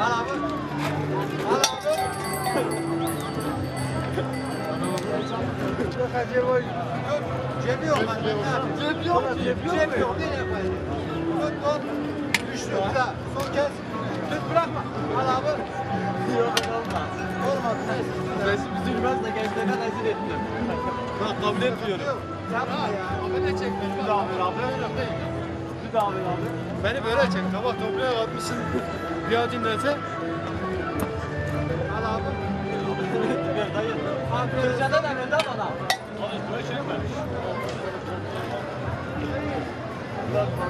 abi. Yok cebi yok. Cep yok. Cep yok. Ne yapayım? Tut tut. Üçlü bir daha. Yok olmaz. Olmadı neyse. Ben üzülmezse gençlerden rezil ettim. Ben kabul etmiyorum. Yapma ya. Abi ne çek beni? Bir daha. Beni böyle çek. Sabah toprağa atmışsın. Bir dinlense. Al abi. Ver dayı. Kırcada da ver bana. Abi buraya çekme. Arkadaşlar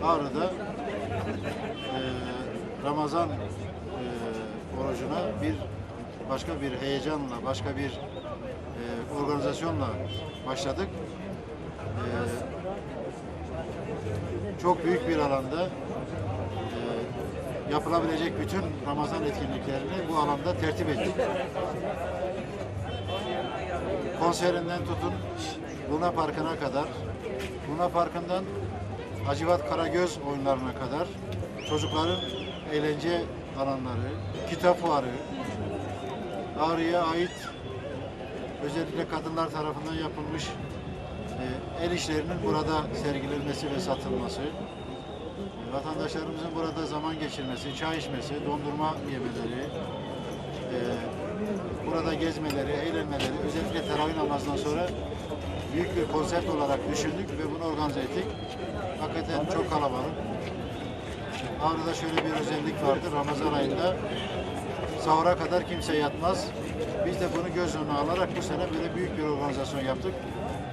Ağrı'da e, Ramazan e, orucuna bir başka bir heyecanla, başka bir e, organizasyonla başladık. E, çok büyük bir alanda e, yapılabilecek bütün Ramazan etkinliklerini bu alanda tertip ettik. Konserinden tutun, Luna Parkı'na kadar, Luna Parkı'ndan Hacivat Karagöz oyunlarına kadar çocukların eğlence alanları, kitap fuarı, Ağrı'ya ait özellikle kadınlar tarafından yapılmış e, el işlerinin burada sergilenmesi ve satılması, e, vatandaşlarımızın burada zaman geçirmesi, çay içmesi, dondurma yemeleri, e, burada gezmeleri, eğlenmeleri, özellikle teravih namazından sonra büyük bir konsept olarak düşündük ve bunu organize ettik. Hakikaten çok kalabalık. Ağrı'da şöyle bir özellik vardır. Ramazan ayında sahura kadar kimse yatmaz. Biz de bunu göz önüne alarak bu sene böyle büyük bir organizasyon yaptık.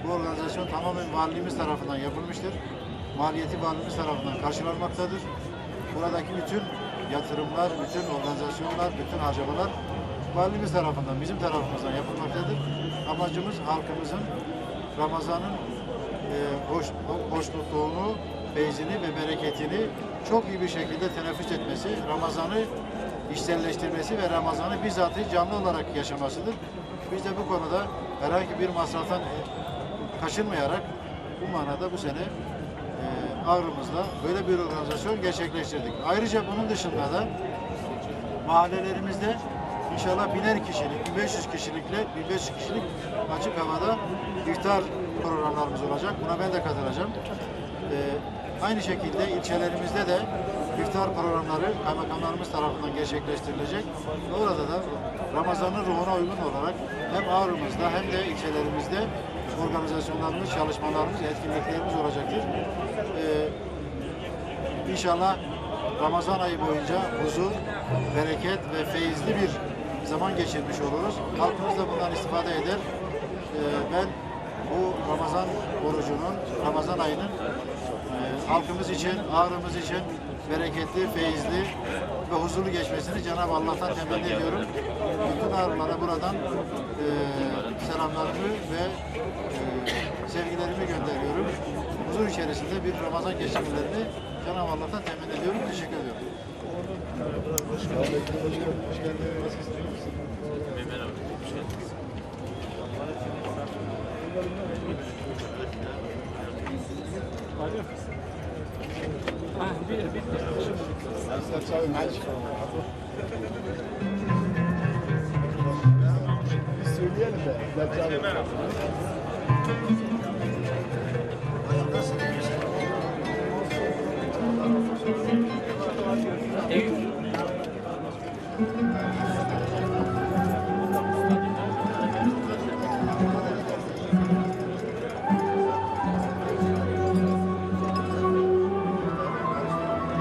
Bu organizasyon tamamen valiliğimiz tarafından yapılmıştır. Maliyeti valiliğimiz tarafından karşılanmaktadır. Buradaki bütün yatırımlar, bütün organizasyonlar, bütün harcamalar valimiz tarafından, bizim tarafımızdan yapılmaktadır. Amacımız halkımızın Ramazan'ın e, hoş, hoşnutluğunu, feyzini ve bereketini çok iyi bir şekilde teneffüs etmesi, Ramazan'ı işselleştirmesi ve Ramazan'ı bizzatı canlı olarak yaşamasıdır. Biz de bu konuda herhangi bir masraftan e, kaçınmayarak bu manada bu sene e, Ağrı'mızda böyle bir organizasyon gerçekleştirdik. Ayrıca bunun dışında da mahallelerimizde inşallah biner kişilik, 1500 kişilikle 1500 kişilik açık havada iftar programlarımız olacak. Buna ben de katılacağım. Ee, aynı şekilde ilçelerimizde de iftar programları kaymakamlarımız tarafından gerçekleştirilecek. Orada da Ramazan'ın ruhuna uygun olarak hem Ağrı'mızda hem de ilçelerimizde organizasyonlarımız, çalışmalarımız, etkinliklerimiz olacaktır. Ee, İnşallah Ramazan ayı boyunca huzur, bereket ve feyizli bir zaman geçirmiş oluruz. Halkımız da bundan istifade eder. Ee, ben bu Ramazan orucunun, Ramazan ayının e, halkımız için, ağrımız için bereketli, feyizli ve huzurlu geçmesini Cenab-ı Allah'tan temenni ediyorum. Bütün ağrılara buradan e, selamlarımı ve e, sevgilerimi gönderiyorum. Huzur içerisinde bir Ramazan geçirmelerini Cenab-ı Allah'tan temenni ediyorum. Teşekkür ediyorum. Söyleyelim de. Yapacağım. Nasılsın? iyi misin?